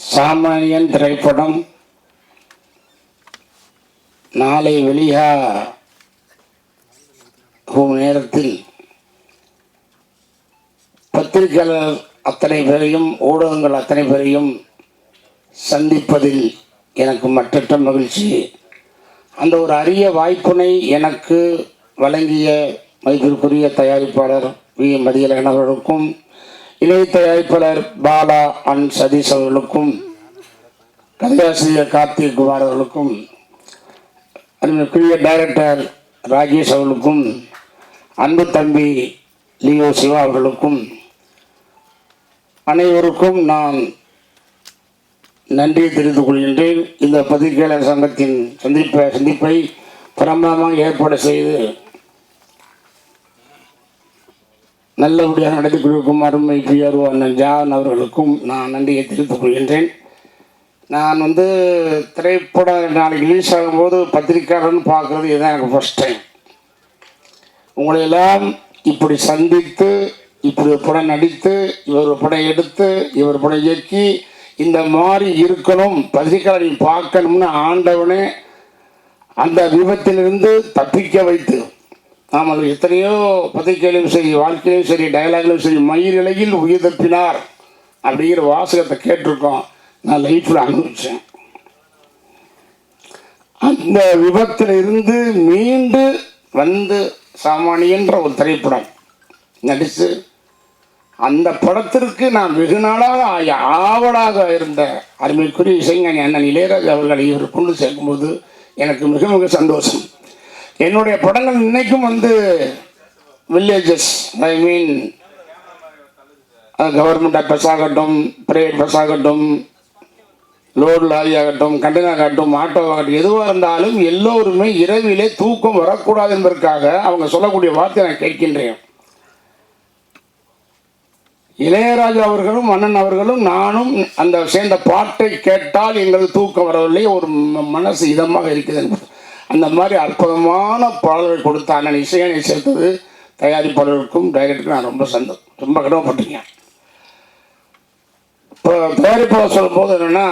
சாமானியன் திரைப்படம் நாளை வெளியாகும் நேரத்தில் பத்திரிகையாளர் அத்தனை பேரையும் ஊடகங்கள் அத்தனை பேரையும் சந்திப்பதில் எனக்கு மற்றற்ற மகிழ்ச்சி. அந்த ஒரு அரிய வாய்ப்பினை எனக்கு வழங்கிய மதிப்பிற்குரிய தயாரிப்பாளர் வி மதியலகன் அவர்களுக்கும் இணை தயாரிப்பாளர் பாலா அன் சதீஷ் அவர்களுக்கும் கதையாசிரியர் கார்த்திக் குமார் அவர்களுக்கும் அருமைக்குரிய டைரக்டர் ராஜேஷ் அவர்களுக்கும் அன்பு தம்பி லியோ சிவா அவர்களுக்கும் அனைவருக்கும் நான் நன்றியை தெரிந்து கொள்கின்றேன். இந்த பத்திரிகையாளர் சங்கத்தின் சந்திப்பை சந்திப்பை பிரமாதமாக ஏற்பாடு செய்து நல்லபடியாக நடத்தி கொண்டிருக்கும் அருமை பிஆர்ஓ அண்ணன் ஜான் அவர்களுக்கும் நான் நன்றியை தெரிவித்துக் கொள்கின்றேன். நான் வந்து திரைப்பட நாளைக்கு ரிலீஸ் ஆகும்போது பத்திரிக்கையாளர்னு பார்க்குறது இதுதான் எனக்கு ஃபஸ்ட் டைம் உங்களை எல்லாம் இப்படி சந்தித்து இப்படி ஒரு படம் நடித்து இவர் படம் எடுத்து இவர் படம் இயக்கி இந்த மாதிரி இருக்கணும் பத்திரிக்கையாளரை பார்க்கணும்னு ஆண்டவனே அந்த விபத்திலிருந்து தப்பிக்க வைத்து நாம் எத்தனையோ பத்திரிகையிலும் சரி வாழ்க்கையிலும் சரி டயலாக்லையும் சரி மயில் உயிர் தப்பினார் அப்படிங்கிற வாசகத்தை கேட்டிருக்கோம். நான் லைஃப்பில் அனுபவித்தேன் அந்த விபத்தில் இருந்து மீண்டு வந்து சாமானியன்ற ஒரு திரைப்படம் நடித்து அந்த படத்திற்கு நான் வெகு நாளாக ஆய- ஆவலாக இருந்த அருமைக்குரிய இசைஞானி அண்ணன் இளையராஜா அவர்களை இவர் கொண்டு சேர்க்கும்போது எனக்கு மிக மிக சந்தோஷம். என்னுடைய படங்கள் இன்னைக்கும் வந்து villages I mean government bus ஆகட்டும் ப்ரைவேட் பஸ் ஆகட்டும் லோடு லாரி ஆகட்டும் கண்டெய்னர் ஆகட்டும் ஆட்டோ ஆகட்டும் எதுவாக இருந்தாலும் எல்லோருமே இரவிலே தூக்கம் வரக்கூடாது என்பதற்காக அவங்க சொல்லக்கூடிய வார்த்தை நான் கேட்கின்றேன். இளையராஜா அவர்களும் அண்ணன் அவர்களும் நானும் அந்த சேர்ந்த பாட்டை கேட்டால் எங்களுக்கு தூக்கம் வரவில்லை ஒரு மனசு இதமாக இருக்குது என்பது அந்த மாதிரி அற்புதமான பாடல்கள் கொடுத்த அண்ணன் இசையனை சேர்த்தது தயாரிப்பாளருக்கும் டைரக்டருக்கும் நான் ரொம்ப சந்தோஷம் ரொம்ப கடமைப்பட்டிருக்கேன். இப்போ தயாரிப்பாளர் சொல்லும்போது என்னென்னா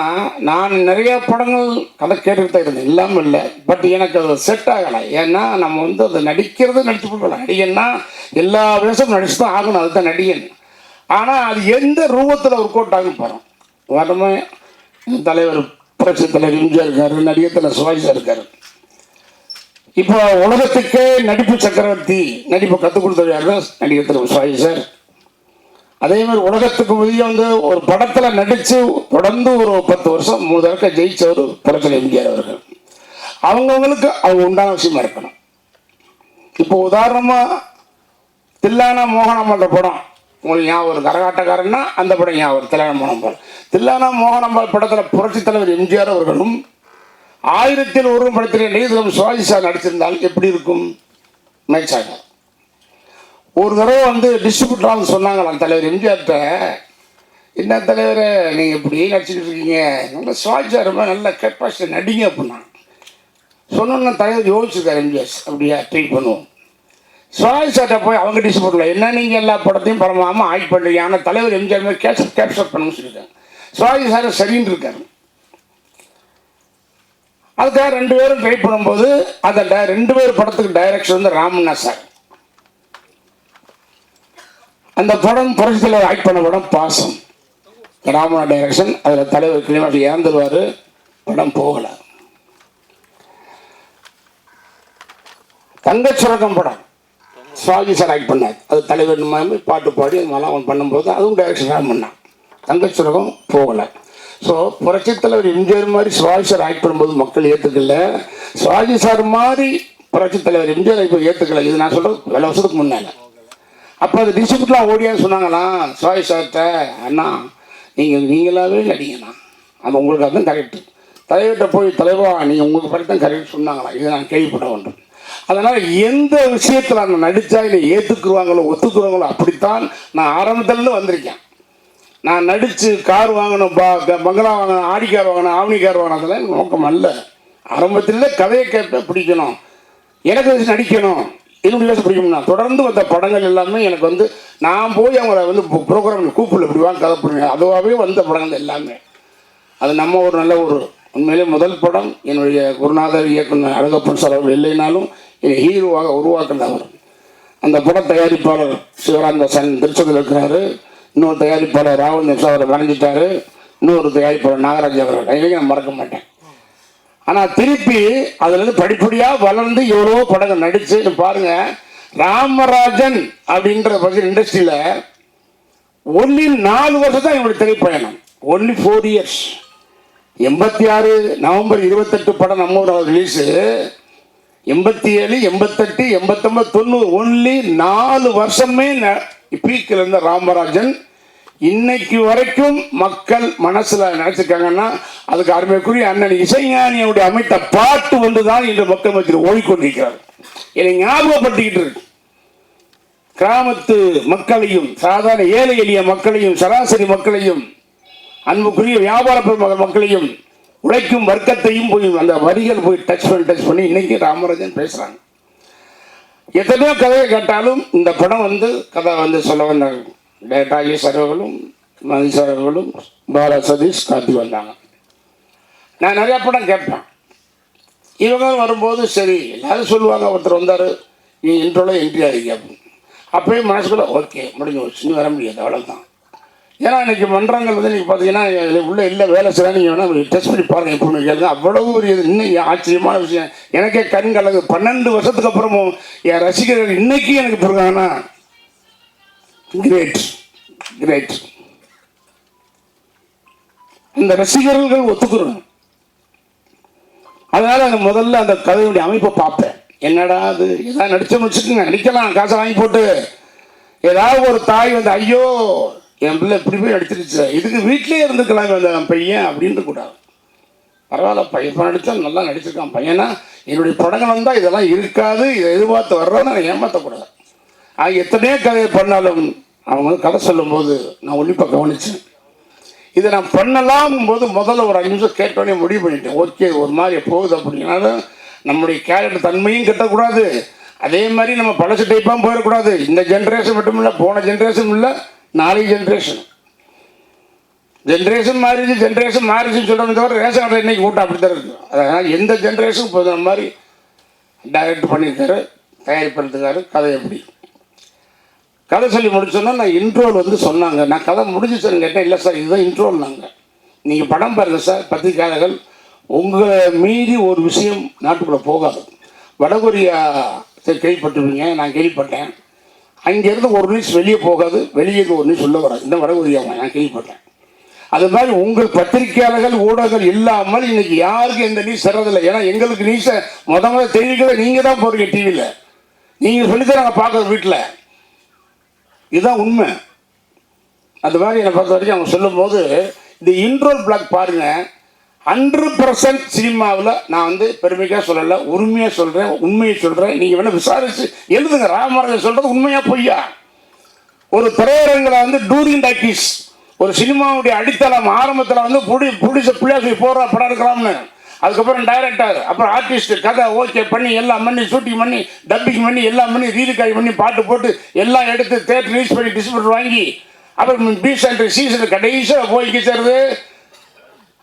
நான் நிறைய படங்கள் கதை கேட்டுட்டு தான் இருந்தேன் இல்லாமல் இல்லை. பட் எனக்கு அது செட் ஆகலை. ஏன்னா நம்ம வந்து அதை நடிக்கிறது நடித்து கொடுக்கலாம் நடிகன்னா எல்லா வேஷமும் நடிச்சு தான் ஆகணும். அதுதான் நடிகன். ஆனால் அது எந்த ரூபத்தில் ஒர்க் அவுட் ஆகும் பாருங்க. வரமே தலைவர் புரட்சி தலைவர் எம்ஜிஆர் இருக்காரு நடிகர் தலை சிவாஜி இருக்காரு. இப்போ உலகத்துக்கே நடிப்பு சக்கரவர்த்தி நடிப்பு கற்றுக் கொடுத்தது யாரு? நடிகர் திரு சிவாஜி சார். அதே மாதிரி உலகத்துக்கு வெளியே வந்து ஒரு படத்தில் நடித்து தொடர்ந்து ஒரு பத்து வருஷம் மூணு தடவை ஜெயிச்சவர் படத்தில் எம்ஜிஆர் அவர்கள். அவங்கவுங்களுக்கு அவங்க உண்டான விஷயமா இருக்கணும். இப்போ உதாரணமாக தில்லானா மோகனம்ன்ற படம் உங்களுக்கு ஞாபகம் ஒரு கரகாட்டக்காரன்னா அந்த படம் ஞாபகம் வரும், தில்லானா மோகனம்பால் தில்லானா மோகனம்பால் படத்தில் புரட்சி தலைவர் எம்ஜிஆர் அவர்களும் ஆயிரத்தில் ஒரு படத்தில் நெய்தலம் சிவாஜி சார் நடிச்சிருந்தால் எப்படி இருக்கும்? மேட்சாக ஒரு தடவை வந்து டிஸ்ட்ரிபியூட்டராக சொன்னாங்களாம் தலைவர் எம்ஜிஆர்கிட்ட. என்ன தலைவர் நீங்கள் இப்படி நடிச்சுக்கிட்டு இருக்கீங்க? நல்ல சிவாஜி சார் ரொம்ப நல்ல கெப்பாசிட்டி நடிங்க அப்படின்னா சொன்னோன்னா தலைவர் யோசிச்சிருக்காரு எம்ஜிஆர் அப்படியா ட்ரீட் பண்ணுவோம். சிவாஜி சார்ட்ட போய் அவங்க டிஸ்ட்ரிபியூட்டரில் என்ன நீங்கள் எல்லா படத்தையும் பரமாமல் ஆக்ட் பண்ணுறீங்க ஆனால் தலைவர் எம்ஜிஆர் மாதிரி கேப்சர் கேப்சர் பண்ணணும்னு சொல்லியிருக்காங்க சிவாஜி சார் சரின்னு இருக்காரு. அதுக்காக ரெண்டு பேரும் ட்ரை பண்ணும்போது அந்த ட- ரெண்டு பேர் படத்துக்கு டைரக்ஷன் வந்து ராமண்ணா சார் அந்த படம் புரட்சித்தில் ஆக்ட் பண்ண படம் பாசம். ராமண்ணா டைரக்ஷன் அதில் தலைவர் கிளிமாட்டி இறந்துருவார். படம் போகலை. தங்கச்சுரகம் படம். சுவாமி சார் ஆக்ட் பண்ணார். அது தலைவர் மாதிரி பாட்டு பாடி அது அவன் பண்ணும்போது அதுவும் டைரக்ஷன் ராமண்ணா பண்ணான் தங்கச்சுரகம் போகலை. ஸோ புரட்சி தலைவர் எம்ஜிஆர் மாதிரி சிவாஜி சார் ஆக்ட் பண்ணும்போது மக்கள் ஏற்றுக்கல சிவாஜி சார் மாதிரி புரட்சி தலைவர் எம்ஜிஆர் இப்போ ஏற்றுக்கல இது நான் சொல்கிறது பல வருஷத்துக்கு முன்னால். அப்போ அது டிஸ்ட்ரிபியூட்லாம் ஓடியான்னு சொன்னாங்களா? சிவாஜி சார்கிட்ட அண்ணா நீங்கள் நீங்களாவே நடிங்கண்ணா அது உங்களுக்கு அதுதான் கரெக்டு தலைவர்கிட்ட போய் தலைவா நீங்கள் உங்களுக்கு பற்றி தான் கரெக்ட் சொன்னாங்களா? இதை நான் கேள்விப்பட வேண்டும் அதனால் எந்த விஷயத்தில் நான் நடித்தா இதை ஏற்றுக்குருவாங்களோ ஒத்துக்குருவாங்களோ அப்படித்தான் நான் ஆரம்பத்துலேருந்து வந்திருக்கேன். நான் நடித்து கார் வாங்கணும் பா பங்களா வாங்கணும் ஆடி கார் வாங்கணும் ஆவணி கார் வாங்கணும் அதெல்லாம் எனக்கு நோக்கம் அல்ல. ஆரம்பத்தில் கதையை கேட்ப பிடிக்கணும். எனக்கு வச்சு நடிக்கணும்? என்னுடைய வயசு பிடிக்கும்னா தொடர்ந்து வந்த படங்கள் எல்லாமே எனக்கு வந்து நான் போய் அவங்கள வந்து ப்ரோக்ராம் கூப்பிடல இப்படி வாங்க கதை பண்ணுங்க அதுவாகவே வந்த படங்கள் எல்லாமே. அது நம்ம ஒரு நல்ல ஒரு உண்மையிலே முதல் படம். என்னுடைய குருநாதர் இயக்குனர் அழகப்பன் சார் அவர்கள் இல்லைனாலும் என்னை ஹீரோவாக உருவாக்குனது அவர் அந்த பட தயாரிப்பாளர் சிவராந்த சன் திருச்சதில் இருக்கிறாரு. இன்னொரு தயாரிப்பாளர் ராகுல் சார் அவரை வரைஞ்சிட்டாரு இன்னொரு தயாரிப்பாளர் நாகராஜ் அவர்கள் இதையும் நான் மறக்க மாட்டேன். ஆனால் திருப்பி அதுலேருந்து படிப்படியாக வளர்ந்து எவ்வளோ படங்கள் நடிச்சுன்னு பாருங்க ராமராஜன் அப்படின்ற பற்றி இண்டஸ்ட்ரியில் ஒன்லி நாலு வருஷம் தான் என்னுடைய திரைப்பயணம் ஒன்லி ஃபோர் இயர்ஸ் எண்பத்தி ஆறு நவம்பர் இருபத்தெட்டு படம் நம்ம ஊர் ரிலீஸு எண்பத்தி ஏழு எண்பத்தெட்டு எண்பத்தொம்பது தொண்ணூறு ஒன்லி நாலு வருஷமே பீக்கில் இருந்த ராமராஜன் இன்னைக்கு வரைக்கும் மக்கள் மனசுல நினைச்சிருக்காங்கன்னா அதுக்கு அருமைக்குரிய அண்ணன் இசைஞானியுடைய அமைத்த பாட்டு வந்து தான் இன்று மக்கள் மத்தியில் ஓடிக்கொண்டிருக்கிறார் என்னை ஞாபகப்படுத்திக்கிட்டு இருக்கு. கிராமத்து மக்களையும் சாதாரண ஏழை எளிய மக்களையும் சராசரி மக்களையும் அன்புக்குரிய வியாபார மக்களையும் உழைக்கும் வர்க்கத்தையும் போய் அந்த வரிகள் போய் டச் பண்ணி டச் பண்ணி இன்னைக்கு ராமராஜன் பேசுறாங்க. எத்தனையோ கதையை கேட்டாலும் இந்த படம் வந்து கதை வந்து சொல்ல வந்தாங்க டேட்டாகி சரவர்களும் மதி சரவர்களும் பாலா சதீஷ் கார்த்தி வந்தாங்க. நான் நிறையா படம் கேட்பேன். இவங்க வரும்போது சரி எல்லாரும் சொல்லுவாங்க ஒருத்தர் வந்தார் நீ இன்ட்ரோல என்ட்ரி ஆகிங்க அப்படின்னு. அப்பயும் மனசுக்குள்ள ஓகே முடிஞ்சு போச்சு வர முடியாது அவ்வளோதான் ஏன்னா இன்றைக்கி மன்றங்கள் வந்து நீங்கள் பார்த்தீங்கன்னா உள்ளே இல்லை வேலை செய்யலாம் நீங்கள் வேணால் டெஸ்ட் பண்ணி பாருங்கள் எப்பவுமே கேளுங்க. அவ்வளவு ஒரு இது இன்னும் ஆச்சரியமான விஷயம். எனக்கே கண் கலகு பன்னெண்டு வருஷத்துக்கு அப்புறமும் என் ரசிகர்கள் இன்றைக்கி எனக்கு பிறகானா கிரேட் கிரேட் இந்த ரசிகர்கள் ஒத்துக்கிறோம். அதனால அந்த முதல்ல அந்த கதையுடைய அமைப்பை பார்ப்பேன். என்னடா அது? ஏதாவது நடிச்சோம்னு வச்சுக்கோங்க நடிக்கலாம். காசை வாங்கி போட்டு. ஏதாவது ஒரு தாய் வந்து ஐயோ என் பிள்ளை இப்படி போய் நடிச்சிருச்சு. இதுக்கு வீட்டிலே இருந்துக்கலாம் அந்த பையன் அப்படின்ட்டு கூடாது. பரவாயில்ல பையன் இப்ப நடித்தா நல்லா நடிச்சிருக்கான் பையனா. என்னுடைய படங்கள் வந்தால் இதெல்லாம் இருக்காது. இதை எதிர்பார்த்து வர்றோன்னு நான் ஏமாற்றக்கூடாது எத்தனையோ கதை பண்ணாலும் அவங்க வந்து கதை சொல்லும்போது நான் உன்னிப்பாக கவனிச்சேன். இதை நான் பண்ணலாம் போது முதல்ல ஒரு அஞ்சு நிமிஷம் கேட்டோடனே முடிவு பண்ணிட்டேன். ஓகே ஒரு மாதிரி போகுது அப்படின்னாலும் நம்முடைய கேரக்டர் தன்மையும் கட்டக்கூடாது. அதே மாதிரி நம்ம பழசு டைப்பாக போயிடக்கூடாது. இந்த ஜென்ரேஷன் மட்டும் இல்லை போன ஜென்ரேஷன் இல்லை நாளைய ஜென்ரேஷன் ஜென்ரேஷன் மாறிச்சு ஜென்ரேஷன் மாறிச்சுன்னு சொல்கிறத தவிர ரேஷன் கடை இன்னைக்கு கூட்டம் அப்படி தான் இருக்குது அதனால் எந்த ஜென்ரேஷன் இப்போ மாதிரி டைரக்ட் பண்ணியிருக்காரு தயாரிப்படுத்துக்காரு கதை எப்படி? கதை சொல்லி முடிச்சோன்னா நான் இன்ட்ரோல் வந்து சொன்னாங்க. நான் கதை முடிஞ்சிச்சுன்னு கேட்டேன். இல்லை சார் இதுதான் இன்ட்ரோல்னாங்க நீங்கள் படம் பாருங்கள் சார் பத்திரிக்கையாளர்கள் உங்களை மீறி ஒரு விஷயம் நாட்டுக்குள்ளே போகாது. வடகொரியா கேள்விப்பட்டிருப்பீங்க. நான் கேள்விப்பட்டேன். அங்கேருந்து ஒரு நியூஸ் வெளியே போகாது. வெளியே இருந்து ஒரு நியூஸ் உள்ள வராது. இந்த வடகொரியாவை நான் கேள்விப்பட்டேன். அது மாதிரி உங்கள் பத்திரிகையாளர்கள் ஊடகங்கள் இல்லாமல் இன்னைக்கு யாருக்கு எந்த நியூஸ் தர்றதில்லை ஏன்னா எங்களுக்கு நியூஸை முத முதல்ல தெரிவிக்கிறத நீங்கள் தான் போகிறீங்க டிவியில் நீங்கள் சொல்லித்தான் நாங்கள் பார்க்குறோம் வீட்டில் இதுதான் உண்மை. அந்த மாதிரி என்னை பொறுத்த வரைக்கும் அவங்க சொல்லும்போது இந்த இன்ட்ரோல் பிளாக் பாருங்க ஹண்ட்ரட் பர்சன்ட் சினிமாவில் நான் வந்து பெருமைக்காக சொல்லலை உண்மையாக சொல்கிறேன் உண்மையை சொல்கிறேன் நீங்கள் வேணால் விசாரித்து எழுதுங்க. ராமராஜன் சொல்கிறது உண்மையாக பொய்யா? ஒரு திரையரங்கில் வந்து டூரிங் டாக்கீஸ் ஒரு சினிமாவுடைய அடித்தளம் ஆரம்பத்தில் வந்து புடி புடிச்ச பிள்ளையாசி போடுற படம் எடுக்கலாம்னு. அதுக்கப்புறம் டைரக்டர் அப்புறம் ஆர்டிஸ்ட் கதை ஓகே பண்ணி எல்லாம் பண்ணி ஷூட்டிங் பண்ணி டப்பிங் பண்ணி எல்லாம் பண்ணி ரீலுக்காய் பண்ணி பாட்டு போட்டு எல்லாம் எடுத்து தேட்டர் ரிலீஸ் பண்ணி டிஸ்ட்ரிபியூட்டர் வாங்கி அப்புறம் பி சென்டர் சீசன் கடைசியாக போய் கிச்சறது.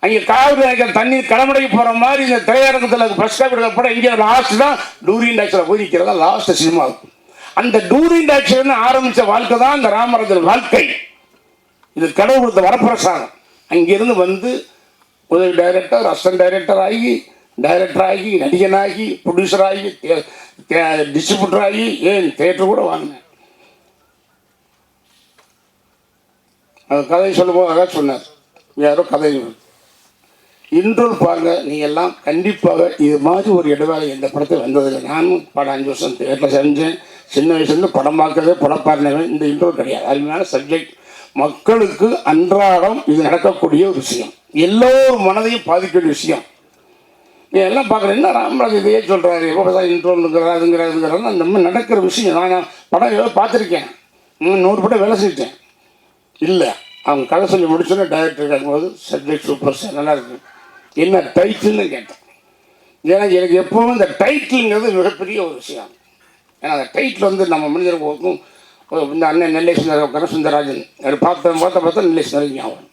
அங்கே காவிரி அணைக்கிற தண்ணி கடமடைக்கு போகிற மாதிரி இந்த திரையரங்கத்தில் ஃபஸ்ட் டைம் படம் இங்கே லாஸ்ட் தான். டூரின் டாக்ஸில் போய் நிற்கிறதா லாஸ்ட் சினிமா அந்த டூரின் டாக்ஸில் ஆரம்பித்த வாழ்க்கை தான் அந்த ராமராஜன் வாழ்க்கை. இது கடவுள் கொடுத்த வரப்பிரசாதம். அங்கிருந்து வந்து உதவி டைரக்டர் அசிஸ்டன்ட் டைரக்டர் ஆகி டைரக்டர் ஆகி நடிகனாகி ப்ரொடியூசர் ஆகி டிஸ்ட்ரிபியூட்டர் ஆகி ஏன் தேட்டர் கூட வாங்கினேன் அந்த கதை சொல்லும்போது சொன்னார் யாரோ கதை இன்றும் பாருங்க நீ எல்லாம் கண்டிப்பாக இது மாதிரி ஒரு இடைவேளை எந்த படத்தில் வந்ததில்லை நானும் படம் அஞ்சு வருஷம் தேட்டரில் செஞ்சேன் சின்ன வயசுலேருந்து படம் பார்க்கறது படம் பார்க்கிறவன் இந்த இன்ட்ரோ கிடையாது அருமையான சப்ஜெக்ட் மக்களுக்கு அன்றாடம் இது நடக்கக்கூடிய ஒரு விஷயம் எல்லோரும் மனதையும் பாதிக்கக்கூடிய விஷயம். நீ எல்லாம் பார்க்குறேன் என்ன ராமராஜ் இதையே சொல்கிறாரு விவசாயம் தான் இன்ட்ரோலுங்கிற அதுங்கிற அந்த மாதிரி நடக்கிற விஷயம். நான் படம் ஏதோ பார்த்துருக்கேன். நூறு படம் வேலை செஞ்சேன் இல்லை அவங்க கதை சொல்லி முடிச்சோன்னே டைரக்டர் கேட்கும்போது சப்ஜெக்ட் சூப்பர் சார் நல்லாயிருக்கு என்ன டைட்டில்னு கேட்டேன். ஏன்னா எனக்கு எப்பவும் இந்த டைட்டிலுங்கிறது மிகப்பெரிய ஒரு விஷயம். ஏன்னா அந்த டைட்டில் வந்து நம்ம மனிதர்களுக்கும் இந்த அண்ணன் நெல்லை சுந்தர கனசுந்தரராஜன் பார்த்த பார்த்த பார்த்தா நெல்லை சுந்தரராஜன் ஞாபகம்.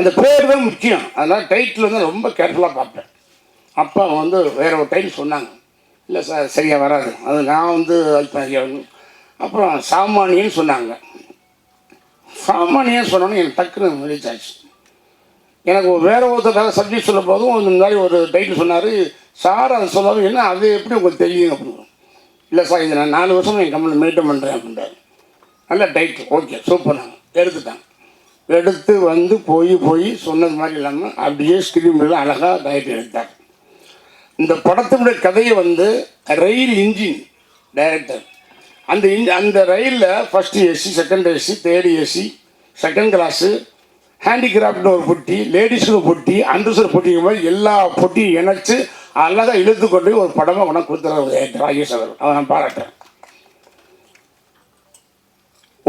அந்த பேர் தான் முக்கியம். அதனால் டைட்டில் வந்து ரொம்ப கேர்ஃபுல்லாக பார்ப்பேன். அப்பா வந்து வேற ஒரு டைம் சொன்னாங்க. இல்லை சார் சரியாக வராது. அது நான் வந்து அப்புறம் சாமானியன்னு சொன்னாங்க. சாமானியன் சொன்னோன்னே எனக்கு டக்குன்னு ஆச்சு. எனக்கு வேற ஒருத்தர் சப்ஜெக்ட் சொல்லும் போதும் இந்த மாதிரி ஒரு டைட்டில் சொன்னார். சார் அதை சொல்லாமல் என்ன அது எப்படி உங்களுக்கு தெரியும் அப்படின்னு. இல்லை சார் இது நான் நாலு வருஷம் என் கம்பெனி மெயின்டைன் பண்ணுறேன் அப்படின்றாரு. நல்ல டைட்டில் ஓகே சூப்பர் நாங்கள் எடுத்துட்டாங்க. எடுத்து வந்து போய் போய் சொன்னது மாதிரி இல்லாமல் அப்படியே ஸ்கிரீனில் அழகாக டைட்டில் எடுத்தார். இந்த படத்தினுடைய கதையை வந்து ரயில் இன்ஜின் டைரக்டர் அந்த இன் அந்த ரயிலில் first AC second AC third AC second class ஹேண்டிகிராஃப்ட்னு ஒரு பொட்டி லேடிஸுக்கு பொட்டி அண்டர்ஸர் பொட்டிங்க மாதிரி எல்லா பொட்டியும் இணைச்சு அழகாக இழுத்து கொண்டு ஒரு படமாக உனக்கு கொடுத்துறாரு ராஜேஷ் அவர் அவன் நான் பாராட்டுறேன்.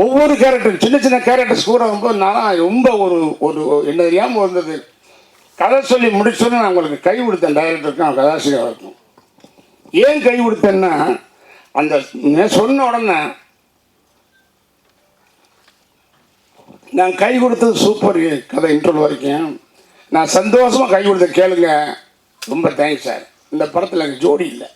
ஒவ்வொரு கேரக்டர் சின்ன சின்ன கேரக்டர்ஸ் கூட ரொம்ப நான் ரொம்ப ஒரு ஒரு என்ன தெரியாமல் வந்தது. கதை சொல்லி முடிச்சோன்னு நான் உங்களுக்கு கை கொடுத்தேன் டைரக்டருக்கும் அவன் கதாசிரியருக்கும். ஏன் கை கொடுத்தேன்னா அந்த சொன்ன உடனே நான் கை கொடுத்தது சூப்பர் கதை இன்டர்வல் வரைக்கும். நான் சந்தோஷமாக கை கொடுத்த கேளுங்க. ரொம்ப தேங்க்ஸ் சார் இந்த படத்தில் எனக்கு ஜோடி இல்லை.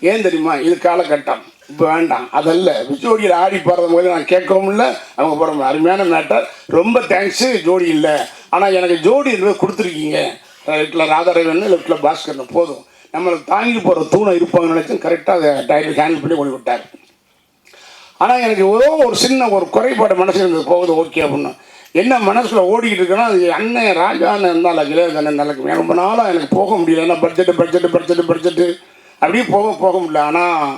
ஏன் தெரியுமா? இது காலகட்டம். இப்போ வேண்டாம். அதல்ல. ஜோடியில் ஆடி பாடுறது போது நான் கேட்கவும் இல்லை. அவங்க போகிற அருமையான மேட்டர். ரொம்ப தேங்க்ஸு ஜோடி இல்லை. ஆனால் எனக்கு ஜோடி இருந்தது கொடுத்துருக்கீங்க. லெஃப்டில் ராதாரவன் லெஃப்டில் பாஸ்கர்னு. போதும். நம்மளை தாங்கி போகிற தூணை இருப்பாங்கன்னு நினச்சி கரெக்டாக அதை டைரக்ட் ஹேண்டில் பண்ணி ஓடி விட்டார். ஆனால் எனக்கு ஏதோ ஒரு சின்ன ஒரு குறைபாடு மனசில் இருந்தது போகுது. ஓகே அப்படின்னு. என்ன மனசில் ஓடிக்கிட்டு இருக்குன்னா அது அண்ணன் ராஜான்னு இருந்தாலும் இளையதண்ணன் நடக்கும் ரொம்ப நாளாக எனக்கு போக முடியல ஏன்னா பட்ஜெட்டு பட்ஜெட்டு பட்ஜெட்டு பட்ஜெட்டு அப்படியே போக போக முடியல ஆனால்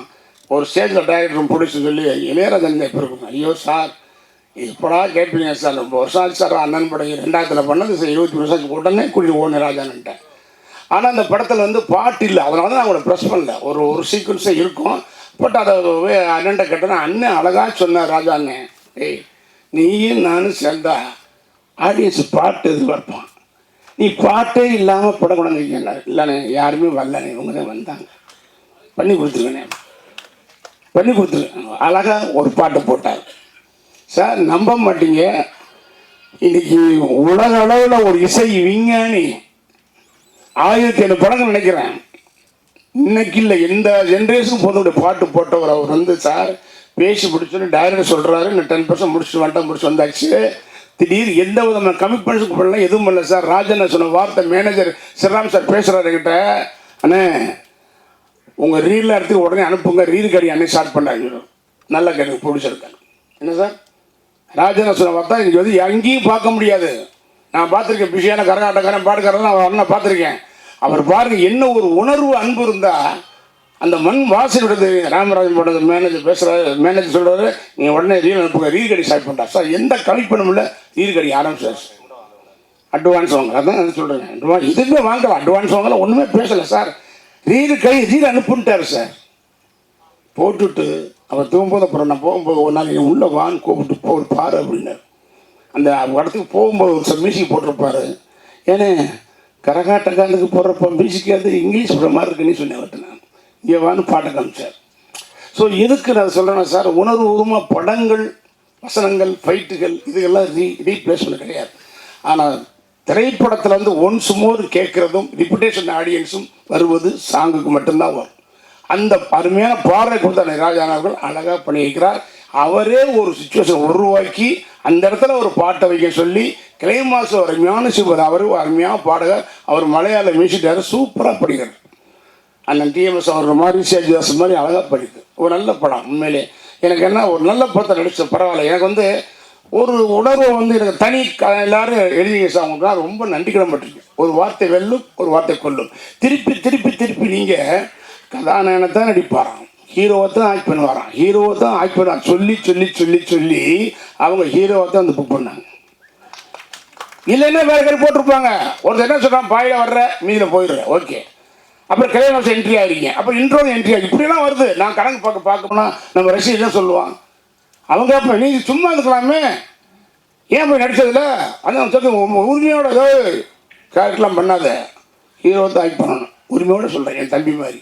ஒரு ஸ்டேஜில் டைரக்டரும் ப்ரொடியூசர் சொல்லி இளையராஜன் எப்போ இருக்கும் ஐயோ சார் எப்படா கேட்பீங்க சார்? ரொம்ப வருஷம் ஆச்சு சார் அண்ணன் படம் ரெண்டாயிரத்தில் பண்ணது சார் இருபத்தி வருஷம் உடனே கூட்டிட்டு ஓடணும் ராஜான்ட்டேன் ஆனால் அந்த படத்தில் வந்து பாட்டு இல்லை. அதனால தான் நான் அவங்கள ப்ரெஸ் பண்ணல. ஒரு ஒரு சீக்வன்ஸே இருக்கும். பட் அதை அண்ணன்ட்ட கேட்டேன்னா அண்ணன் அழகாக சொன்னார் ராஜா அண்ணன் ஏய் நீயும் நானும் சேர்ந்தா ஆடியன்ஸ் பாட்டு எதிர்பார்ப்பான் நீ பாட்டே இல்லாமல் படம் கொண்டாங்க இல்லைண்ணே யாருமே வரலண்ணே. இவங்க தான் வந்தாங்க. பண்ணி கொடுத்துருக்கேன். பண்ணி கொடுத்துருக்கேன். அழகாக ஒரு பாட்டு போட்டார். சார் நம்ப மாட்டீங்க. இன்னைக்கு உலக அளவில் ஒரு இசை விஞ்ஞானி. ஆயிரத்தி ஏழு படங்கள் நினைக்கிறேன். இன்னைக்கு இல்லை எந்த ஜென்ரேஷன் போதோடைய பாட்டு போட்டவர் அவர் வந்து சார் பேசி முடிச்சோன்னு டைரக்டர் சொல்கிறாரு நான் டென் பர்சன்ட் முடிச்சுட்டு வந்துட்டேன் முடிச்சு வந்தாச்சு. திடீர் எந்த விதமான கமிட்மெண்ட்ஸுக்கு பண்ணலாம் எதுவும் பண்ணல சார். ராஜன் சொன்ன வார்த்தை மேனேஜர் ஸ்ரீராம் சார் பேசுகிறாரு கிட்ட அண்ணே உங்கள் ரீலில் எடுத்து உடனே அனுப்புங்க. ரீல் கடி அன்னை ஸ்டார்ட் பண்ணாங்க நல்ல கடி பிடிச்சிருக்கேன் என்ன சார் ராஜேந்திர சொன்ன பார்த்தா இன்றைக்கி வந்து எங்கேயும் பார்க்க முடியாது. நான் பார்த்துருக்கேன் பிஷியான கரகாட்டக்காரன் பாட்டுக்காரன் அவர் அண்ணன் பார்த்துருக்கேன். அவர் பாருங்க என்ன ஒரு உணர்வு அன்பு இருந்தால் அந்த மண் வாசல் விடுது. ராமராஜன் படது மேனேஜர் பேசுகிறாரு மேனேஜர் சொல்கிறாரு நீங்கள் உடனே ரீல் அனுப்புங்க. ரீல் கடி ஸ்டார்ட் பண்ணுறா சார் எந்த கமிட்மெண்ட்டும் இல்லை. ரீல் கடி ஆரம்பிச்சார் அட்வான்ஸ் வாங்க அதான் சொல்கிறேன் அட்வான்ஸ் இதுவுமே வாங்கலாம். அட்வான்ஸ் வாங்கலாம். ஒன்றுமே பேசலை சார் ரீல் கை ரீல் அனுப்புன்ட்டார் சார் போட்டுட்டு அவர் தூங்கும்போது அப்புறம் நான் போகும்போது ஒரு நாள் நீ உள்ளே வான்னு கூப்பிட்டு போ பாரு அப்படின்னாரு. அந்த இடத்துக்கு போகும்போது ஒரு சார் மியூசிக் போட்டிருப்பாரு. ஏன்னா கரகாட்டக்காரனுக்கு போடுறப்ப மியூசிக் அது இங்கிலீஷ் போடுற மாதிரி இருக்குன்னு சொன்னேன் அவர்கிட்ட நான். இங்கே வான்னு பாட்டை காமிச்சார். ஸோ எதுக்கு நான் சொல்கிறேன்னா சார் உணர்வுபூர்வமாக படங்கள் வசனங்கள் ஃபைட்டுகள் இதுகெல்லாம் ரீ ரீப்ளேஸ்மெண்ட் கிடையாது. ஆனால் திரைப்படத்தில் வந்து ஒன்ஸ் மோர் கேட்குறதும் ரிப்புடேஷன் ஆடியன்ஸும் வருவது சாங்குக்கு மட்டும்தான் வரும். அந்த அருமையான பாடலை கொடுத்த ராஜான் அவர்கள் அழகாக பண்ணியிருக்கிறார். அவரே ஒரு சுச்சுவேஷன் உருவாக்கி அந்த இடத்துல ஒரு பாட்டை வைக்க சொல்லி கிளைமாஸ் அருமையான சிவர் அவர் அருமையான பாடகர் அவர் மலையாள மியூசிக்கார் சூப்பராக படிக்கிறார். அண்ணன் டிஎம்எஸ் அவர் மாதிரி சேஜிதாஸ் மாதிரி அழகாக படிக்கு ஒரு நல்ல படம் உண்மையிலே. எனக்கு என்ன ஒரு நல்ல படத்தை நடிச்ச பரவாயில்ல. எனக்கு வந்து ஒரு உணர்வை வந்து எனக்கு தனி க- எல்லாரும் எழுதிங்க சார் உங்களுக்கு நான் ரொம்ப நன்றி கடன்பட்டிருக்கேன் ஒரு வார்த்தை வெல்லும் ஒரு வார்த்தை கொல்லும். திருப்பி திருப்பி திருப்பி நீங்கள் கதாநாயகனை தான் நடிப்பாராம். ஹீரோவை தான் ஆக்ட் பண்ணுவாராம். ஹீரோவை தான் ஆக்ட் பண்ணுவார் சொல்லி சொல்லி சொல்லி சொல்லி அவங்க ஹீரோவை தான் வந்து புக் பண்ணாங்க. இல்லைன்னா வேற கறி போட்டிருப்பாங்க. ஒருத்தர் என்ன சொல்கிறான் பாயில் வர்ற மீதில் போயிடுற. ஓகே. அப்புறம் கல்யாணம் என்ட்ரி ஆகிறீங்க அப்புறம் இன்ட்ரோ என்ட்ரி ஆகி இப்படிலாம் வருது. நான் கணக்கு பார்க்க பார்க்கணும்னா நம்ம ரசிகர் தான் சொல்லுவான் அவன் அப்போ நீ சும்மா இருக்கலாமே? ஏன் போய் நடிச்சதில்ல அதான் சொல்லி உரிமையோட கேரக்டர்லாம் பண்ணாத. ஹீரோ தான் ஆக்ட் பண்ணணும். உரிமையோட சொல்கிறேன் என் தம்பி மாதிரி.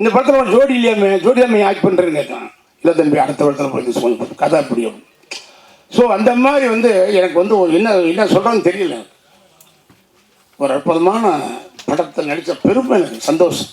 இந்த படத்தில் ஒரு ஜோடி இல்லையாமே ஜோடி தான் ஆக்ட் பண்ணுறேன்னு கேட்கான் இல்லை தம்பி அடுத்த படத்தில் போய் சொல்லி கதை அப்படி ஸோ அந்த மாதிரி வந்து எனக்கு வந்து ஒரு என்ன என்ன சொல்கிறான்னு தெரியல. ஒரு அற்புதமான படத்தை நடித்த பெருமை எனக்கு சந்தோஷம்.